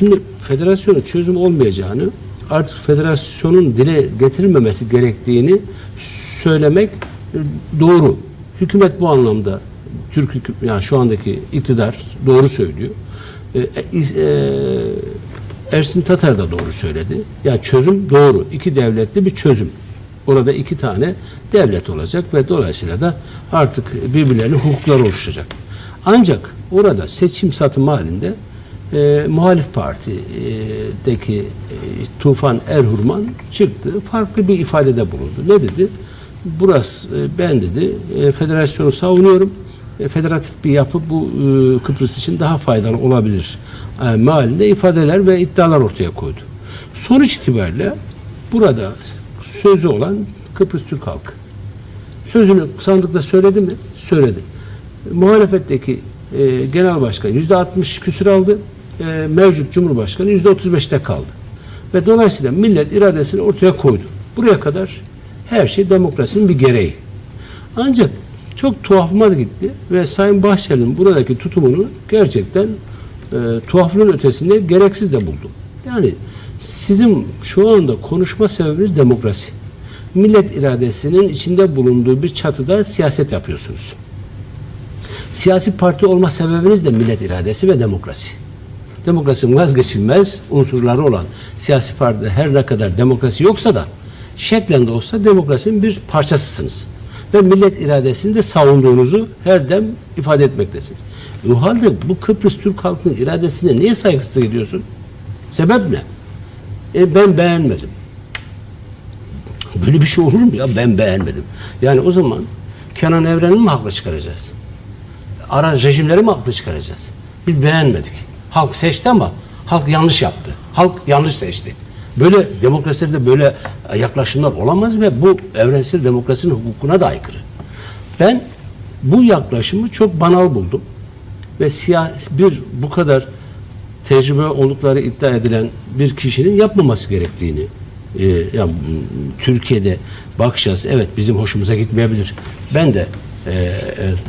Şimdi federasyonun çözüm olmayacağını artık federasyonun dile getirilmemesi gerektiğini söylemek e, doğru. Hükümet bu anlamda Türk yani şu andaki iktidar doğru söylüyor. E, e, e, Ersin Tatar da doğru söyledi. Yani çözüm doğru. İki devletli bir çözüm. Orada iki tane devlet olacak ve dolayısıyla da artık birbirlerinin hukukları oluşacak. Ancak orada seçim satım halinde e, muhalif partideki e, Tufan Erhurman çıktı. Farklı bir ifadede bulundu. Ne dedi? Burası e, ben dedi e, federasyonu savunuyorum. E, federatif bir yapı bu e, Kıbrıs için daha faydalı olabilir. E, mealinde ifadeler ve iddialar ortaya koydu. Sonuç itibariyle burada sözü olan Kıbrıs Türk halkı. Sözünü sandıkta söyledi mi? Söyledi. Muhalefetteki e, genel başkan yüzde 60 küsür aldı. E, mevcut cumhurbaşkanı yüzde 35'te kaldı. Ve dolayısıyla millet iradesini ortaya koydu. Buraya kadar her şey demokrasinin bir gereği. Ancak çok tuhafıma gitti ve Sayın Bahçeli'nin buradaki tutumunu gerçekten e, tuhaflığın ötesinde gereksiz de buldum. Yani sizin şu anda konuşma sebebiniz demokrasi. Millet iradesinin içinde bulunduğu bir çatıda siyaset yapıyorsunuz. Siyasi parti olma sebebiniz de millet iradesi ve demokrasi. Demokrasinin vazgeçilmez unsurları olan siyasi partide her ne kadar demokrasi yoksa da şeklen de olsa demokrasinin bir parçasısınız. Ve millet iradesini de savunduğunuzu her dem ifade etmektesiniz. O halde bu Kıbrıs Türk halkının iradesine niye saygısızlık ediyorsun? Sebep ne? E ben beğenmedim. Böyle bir şey olur mu ya? Ben beğenmedim. Yani o zaman Kenan Evren'i mi haklı çıkaracağız? Ara rejimleri mi haklı çıkaracağız? Biz beğenmedik. Halk seçti ama halk yanlış yaptı. Halk yanlış seçti. Böyle demokrasilerde böyle yaklaşımlar olamaz ve bu evrensel demokrasinin hukukuna da aykırı. Ben bu yaklaşımı çok banal buldum. Ve siyasi bir bu kadar tecrübe oldukları iddia edilen bir kişinin yapmaması gerektiğini e, ya, Türkiye'de bakacağız evet bizim hoşumuza gitmeyebilir. Ben de e, e,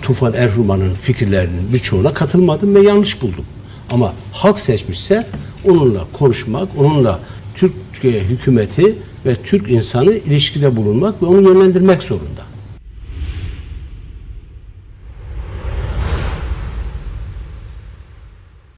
Tufan Erhuman'ın fikirlerinin birçoğuna katılmadım ve yanlış buldum. Ama halk seçmişse onunla konuşmak, onunla Türkiye hükümeti ve Türk insanı ilişkide bulunmak ve onu yönlendirmek zorunda.